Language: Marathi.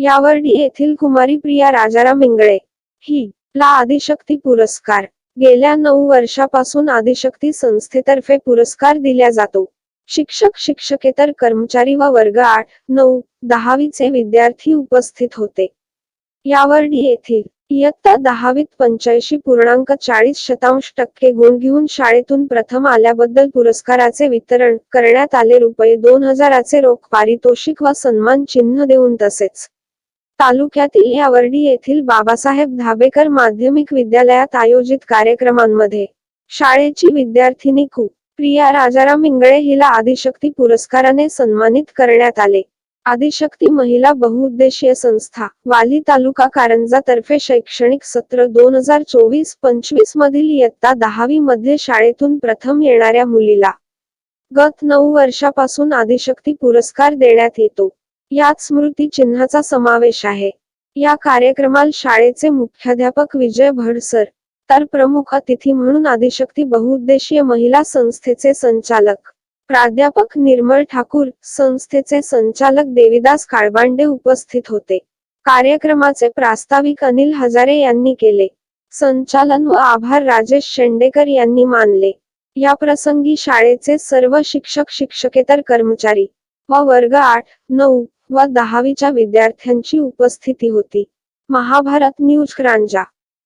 यावर्डी येथील कुमारी प्रिया राजाराम इंगळे. ही ला आदिशक्ती पुरस्कार. गेल्या नऊ वर्षापासून आदिशक्ती संस्थेतर्फे पुरस्कार दिला जातो. शिक्षक शिक्षकेतर कर्मचारी व वर्ग आठ नऊ दहावीचे विद्यार्थी उपस्थित होते. यावर्डी येथील इयत्ता दहावीत पंच्याऐंशी पूर्णांक चाळीस शतांश टक्के गुण घेऊन शाळेतून प्रथम आल्याबद्दल पुरस्काराचे वितरण करण्यात आले. रुपये दोन हजाराचे रोख पारितोषिक व सन्मान चिन्ह देऊन तसेच तालुक्यातील यावर्डी येथील बाबासाहेब धाबेकर माध्यमिक विद्यालयात आयोजित कार्यक्रमांमध्ये शाळेची विद्यार्थिनी कु. प्रिया राजाराम इंगळे हिला आदिशक्ती पुरस्काराने सन्मानित करण्यात आले. आदिशक्ती महिला बहुउद्देशीय संस्था वाली तालुका कारंजा तर्फे शैक्षणिक सत्र दोन हजार चोवीस पंचवीस मधील इयत्ता दहावी मध्ये शाळेतून प्रथम येणाऱ्या मुलीला गत नऊ वर्षापासून आदिशक्ती पुरस्कार देण्यात येतो. यात स्मृती चिन्हाचा समावेश आहे. या कार्यक्रमाला शाळेचे मुख्याध्यापक विजय भडसर तर प्रमुख अतिथी म्हणून आदिशक्ती बहुउद्देशीय महिला संस्थेचे संचालक प्राध्यापक निर्मळ ठाकूर संस्थेचे संचालक देविदास काळबांडे उपस्थित होते. कार्यक्रमाचे प्रास्ताविक अनिल हजारे यांनी केले. संचालन व आभार राजेश शेंडेकर यांनी मानले. या प्रसंगी शाळेचे सर्व शिक्षक शिक्षकेतर कर्मचारी व वर्ग आठ नऊ व दहावीच्या विद्यार्थ्यांची उपस्थिती होती. महाभारत न्यूज क्रांजा